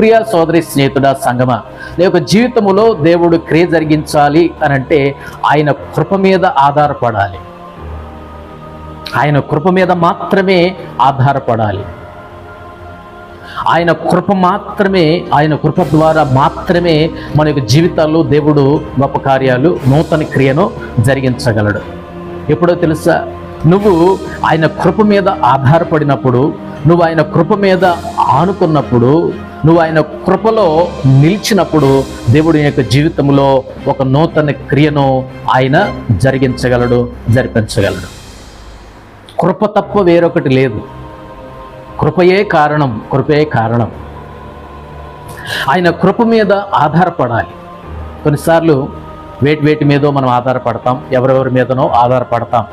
ప్రియ సోదరి స్నేహితుడ సంగమ. నీ యొక్క జీవితంలో దేవుడు క్రియ జరిగించాలి అని అంటే ఆయన కృప మీద ఆధారపడాలి. ఆయన కృప మీద మాత్రమే ఆధారపడాలి. ఆయన కృప మాత్రమే ఆయన కృప ద్వారా మాత్రమే మన యొక్క జీవితాల్లో దేవుడు గొప్ప కార్యాలు నూతన క్రియను జరిగించగలడు. ఎప్పుడో తెలుసా? నువ్వు ఆయన కృప మీద ఆధారపడినప్పుడు నువ్వు ఆయన కృప మీద ఆనుకున్నప్పుడు నువ్వు ఆయన కృపలో నిలిచినప్పుడు దేవుడి యొక్క జీవితంలో ఒక నూతన క్రియను ఆయన జరిగించగలడు జరిపించగలడు. కృప తప్ప వేరొకటి లేదు. కృపయే కారణం కృపయే కారణం. ఆయన కృప మీద ఆధారపడాలి. కొన్నిసార్లు వేటి వేటి మీదో మనం ఆధారపడతాం ఎవరెవరి మీదనో ఆధారపడతాం.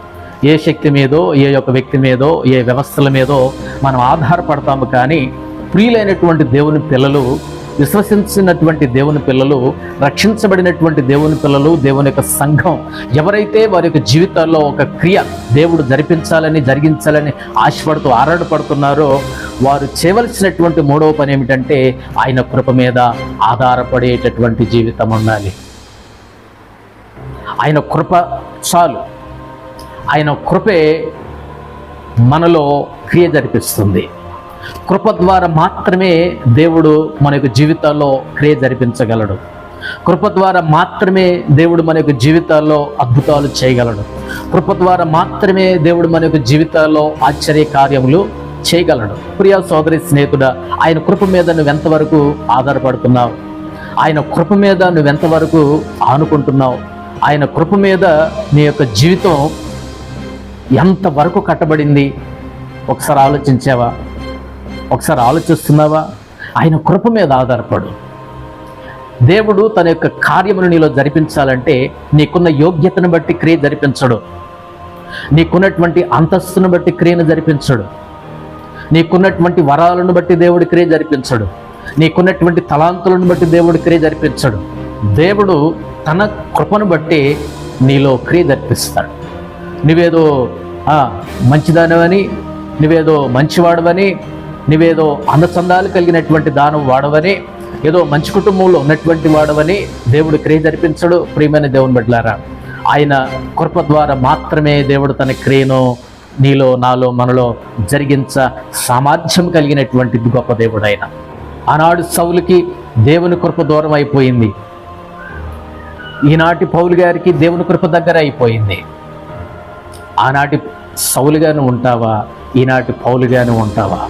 ఏ శక్తి మీదో ఏ యొక్క వ్యక్తి మీదో ఏ వ్యవస్థల మీదో మనం ఆధారపడతాము కానీ ప్రియులైనటువంటి దేవుని పిల్లలు విశ్వసించినటువంటి దేవుని పిల్లలు రక్షించబడినటువంటి దేవుని పిల్లలు దేవుని యొక్క సంఘం ఎవరైతే వారి యొక్క జీవితాల్లో ఒక క్రియ దేవుడు జరిపించాలని జరిగించాలని ఆశపడుతూ ఆరాటపడుతున్నారో వారు చేయవలసినటువంటి మూడవ పని ఏమిటంటే ఆయన కృప మీద ఆధారపడేటటువంటి జీవితం ఉండాలి. ఆయన కృప చాలు. ఆయన కృపే మనలో క్రియ జరిపిస్తుంది. కృప ద్వారా మాత్రమే దేవుడు మన యొక్క జీవితాల్లో క్రియ జరిపించగలడు. కృప ద్వారా మాత్రమే దేవుడు మన యొక్క జీవితాల్లో అద్భుతాలు చేయగలడు. కృప ద్వారా మాత్రమే దేవుడు మన యొక్క జీవితాల్లో ఆశ్చర్య కార్యములు చేయగలడు. ప్రియ సోదరి స్నేహితుడా ఆయన కృప మీద నువ్వు ఎంతవరకు ఆధారపడుతున్నావు? ఆయన కృప మీద నువ్వెంతవరకు ఆనుకుంటున్నావు? ఆయన కృప మీద నీ యొక్క జీవితం ఎంతవరకు కట్టబడింది? ఒకసారి ఆలోచించావా? ఒకసారి ఆలోచిస్తున్నావా? ఆయన కృప మీద ఆధారపడు. దేవుడు తన యొక్క కార్యమును నీలో జరిపించాలంటే నీకున్న యోగ్యతను బట్టి క్రియ జరిపించడు. నీకున్నటువంటి అంతస్తును బట్టి క్రియను జరిపించడు. నీకున్నటువంటి వరాలను బట్టి దేవుడి క్రియ జరిపించడు. నీకున్నటువంటి తలాంతులను బట్టి దేవుడి క్రియ జరిపించడు. దేవుడు తన కృపను బట్టి నీలో క్రియ జరిపిస్తాడు. నువ్వేదో మంచిదానవని నువ్వేదో మంచివాడవని నువ్వేదో అందచందాలు కలిగినటువంటి దానం వాడవని ఏదో మంచి కుటుంబంలో ఉన్నటువంటి వాడవని దేవుడు క్రియ జరిపించడు. ప్రియమైన దేవుని బిడ్డలారా ఆయన కృప ద్వారా మాత్రమే దేవుడు తన క్రియను నీలో నాలో మనలో జరిగించ సామర్థ్యం కలిగినటువంటి గొప్ప దేవుడు ఆయన. ఆనాడు సౌలుకి దేవుని కృప దూరం అయిపోయింది. ఈనాటి పౌలు గారికి దేవుని కృప దగ్గర అయిపోయింది. ఆనాటి సౌలుగాను ఉంటావా? ఈనాటి పౌలుగాను ఉంటావా?